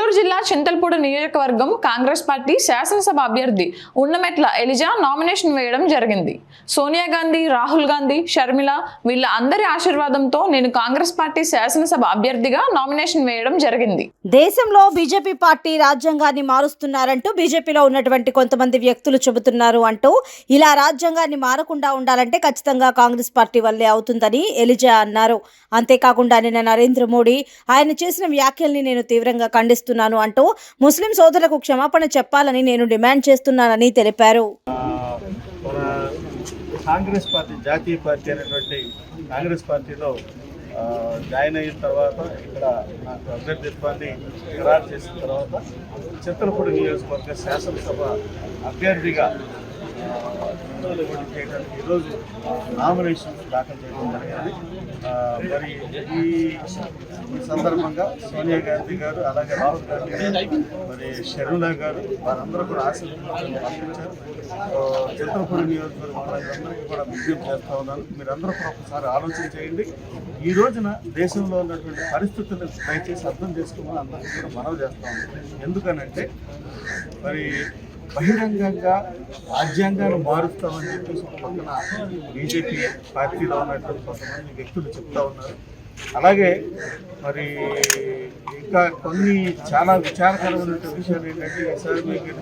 ఏలూరు జిల్లా చింతల్పూడి నియోజకవర్గం కాంగ్రెస్ పార్టీ శాసనసభ అభ్యర్థి ఉన్నమెట్ల ఎలిజా నామినేషన్ వేయడం జరిగింది. సోనియా గాంధీ రాహుల్ గాంధీ షర్మిల వీళ్ళ అందరి ఆశీర్వాదంతో నేను కాంగ్రెస్ పార్టీ శాసనసభ అభ్యర్థిగా నామినేషన్ వేయడం జరిగింది. దేశంలో బీజేపీ పార్టీ రాజ్యాంగాన్ని మారుస్తున్నారంటూ బీజేపీలో ఉన్నటువంటి కొంతమంది వ్యక్తులు చెబుతున్నారు అంటూ ఇలా రాజ్యాంగాన్ని మారకుండా ఉండాలంటే ఖచ్చితంగా కాంగ్రెస్ పార్టీ వల్లే అవుతుందని ఎలిజా అన్నారు. అంతేకాకుండా నిన్న నరేంద్ర మోడీ ఆయన చేసిన వ్యాఖ్యల్ని నేను తీవ్రంగా చేస్తున్నాను అంటూ ముస్లిం సోదరులకు క్షమాపణ చెప్పాలని నేను డిమాండ్ చేస్తున్నానని తెలిపారు. కాంగ్రెస్ పార్టీ జాతీయ పార్టీ అనేటువంటి కాంగ్రెస్ పార్టీలో జాయిన్ అయిన తర్వాత ఇక్కడ నాకు అభ్యర్థిత్వాన్ని ఖరారు చేసిన తర్వాత చిత్తలపూడి నియోజకవర్గ శాసనసభ అభ్యర్థిగా చేయడానికి ఈరోజు నామినేషన్ దాఖలు చేయడం జరిగింది. మరి ఈ సందర్భంగా సోనియా గాంధీ గారు అలాగే రాహుల్ గాంధీ గారు మరి షర్మిల గారు వారందరూ కూడా ఆశీర్వాదాలు పంపించారు సో, నియోజకవర్గం అందరికీ వాళ్ళందరికీ కూడా విజ్ఞప్తి చేస్తా ఉన్నాను. మీరందరూ కూడా ఒకసారి ఆలోచన చేయండి. ఈ రోజున దేశంలో ఉన్నటువంటి పరిస్థితులను దయచేసి అర్థం చేసుకోమని అందరికీ కూడా మనవి చేస్తా ఉన్నాను. ఎందుకనంటే మరి బహిరంగంగా రాజ్యాంగాన్ని మారుస్తామని చెప్పేసి ఒక పక్కన బీజేపీ పార్టీలో ఉన్నటువంటి కొంతమంది వ్యక్తులు చెప్తా ఉన్నారు. అలాగే మరి ఇంకా కొన్ని చాలా విచారకరమైనటువంటి విషయాలు ఏంటంటే ఈసారి మీకు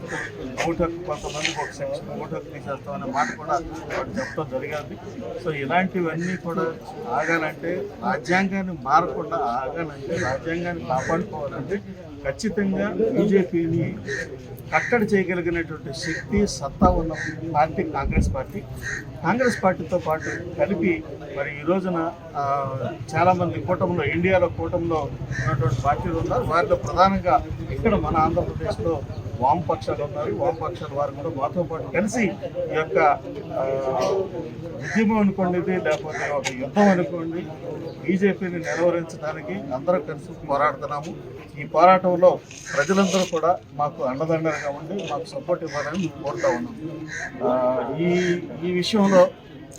ఓటకు కొంతమందికి ఒక సెక్షన్ ఓటర్ తీసేస్తాం అనే మాట కూడా వాడు చెప్పడం జరిగింది. సో ఇలాంటివన్నీ కూడా ఆగాలంటే రాజ్యాంగాన్ని మారకుండా ఆగాలంటే రాజ్యాంగాన్ని కాపాడుకోవాలంటే ఖచ్చితంగా బీజేపీని కట్టడి చేయగలిగినటువంటి శక్తి సత్తా ఉన్న పార్టీ కాంగ్రెస్ పార్టీ. కాంగ్రెస్ పార్టీతో పాటు కలిపి మరి ఈ రోజున చాలామంది కూటమిలో ఇండియాలో కూటమిలో ఉన్నటువంటి పార్టీలు ఉన్నారు. వారిలో ప్రధానంగా ఇక్కడ మన ఆంధ్రప్రదేశ్లో వామపక్షాలు ఉన్నారు. వామపక్షాల వారు కూడా మాతో పాటు కలిసి ఈ యొక్క ఉద్యమం అనుకోండి లేకపోతే ఒక యుద్ధం అనుకోండి బీజేపీని నిలవరించడానికి అందరం కలిసి పోరాడుతున్నాము. ఈ పోరాటంలో ప్రజలందరూ కూడా మాకు అండదండలుగా ఉండి మాకు సపోర్ట్ ఇవ్వాలని కోరుతా ఉన్నాం. ఈ ఈ విషయంలో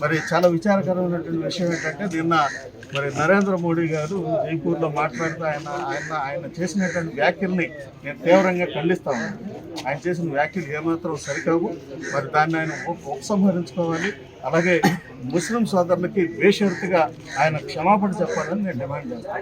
మరి చాలా విచారకరమైనటువంటి విషయం ఏంటంటే నిన్న మరి నరేంద్ర మోడీ గారు జైపూర్లో మాట్లాడుతూ ఆయన ఆయన ఆయన చేసినటువంటి వ్యాఖ్యల్ని నేను తీవ్రంగా ఖండిస్తాను ఆయన చేసిన వ్యాఖ్యలు ఏమాత్రం సరికావు. మరి దాన్ని ఆయన ఉపసంహరించుకోవాలి. అలాగే ముస్లిం సోదరులకి బేషరతుగా ఆయన క్షమాపణ చెప్పాలని నేను డిమాండ్ చేస్తాను.